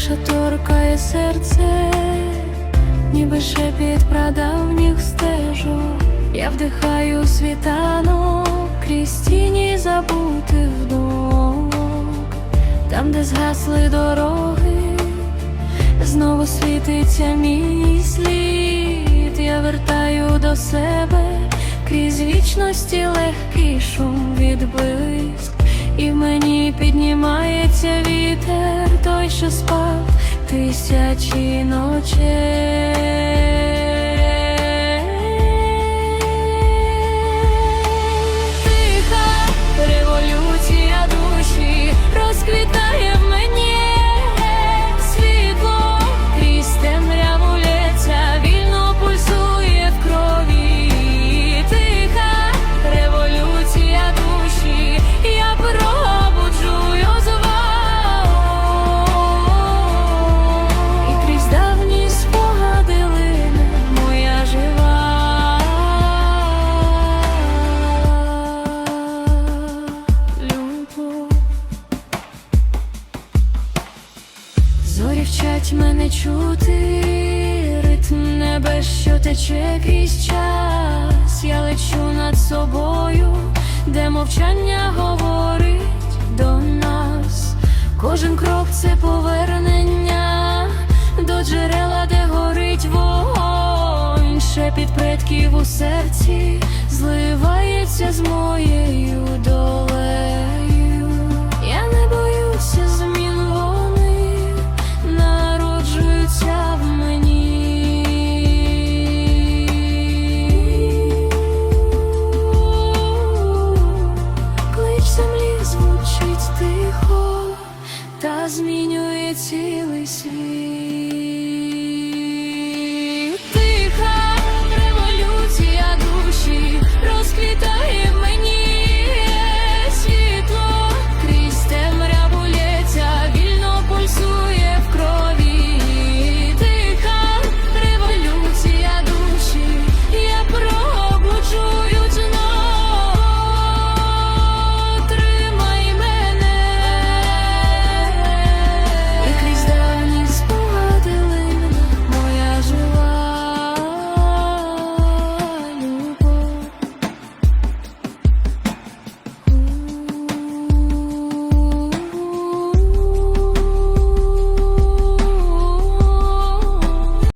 тиша торкає серце, ніби шепіт прадавніх стежок. Я вдихаю світанок крізь тіні забутих думок, там, де згасли дороги, знову світиться мій слід. Я вертаю до себе крізь вічності легкий шум відблиск, і в мені піднімається вітер, що спав тисячі ночей. Вчать мене чути ритм небес, що тече крізь час. Я лечу над собою, де мовчання говорить до нас. Кожен крок це повернення до джерела, де горить вогонь. Шепіт предків у серці зливається з моєю змінює цілий світ.